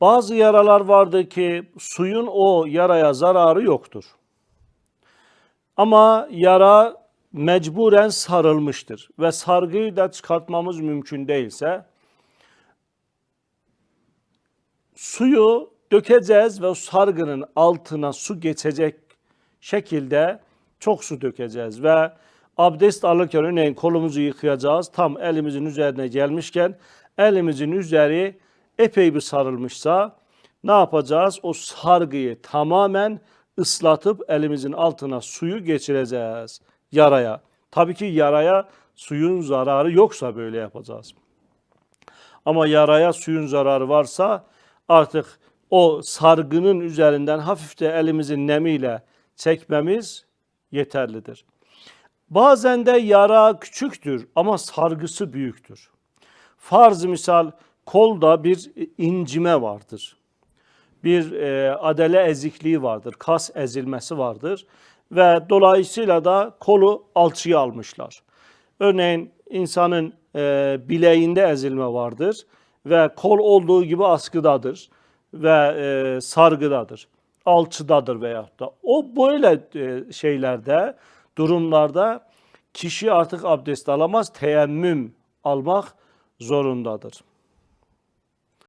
Bazı yaralar vardır ki suyun o yaraya zararı yoktur. Ama yara mecburen sarılmıştır ve sargıyı da çıkartmamız mümkün değilse suyu dökeceğiz ve sargının altına su geçecek şekilde çok su dökeceğiz ve abdest alırken örneğin kolumuzu yıkayacağız. Tam elimizin üzerine gelmişken elimizin üzeri epey bir sarılmışsa ne yapacağız? O sargıyı tamamen ıslatıp elimizin altına suyu geçireceğiz yaraya. Tabii ki yaraya suyun zararı yoksa böyle yapacağız. Ama yaraya suyun zararı varsa artık o sargının üzerinden hafifçe elimizin nemiyle çekmemiz yeterlidir. Bazen de yara küçüktür ama sargısı büyüktür. Farz misal kolda bir incime vardır. Bir e, adele ezikliği vardır, kas ezilmesi vardır ve dolayısıyla da kolu alçıya almışlar. Örneğin insanın e, bileğinde ezilme vardır ve kol olduğu gibi askıdadır ve e, sargıdadır, alçıdadır veyahut da. O böyle e, şeylerde, durumlarda kişi artık abdest alamaz, teyemmüm almak zorundadır.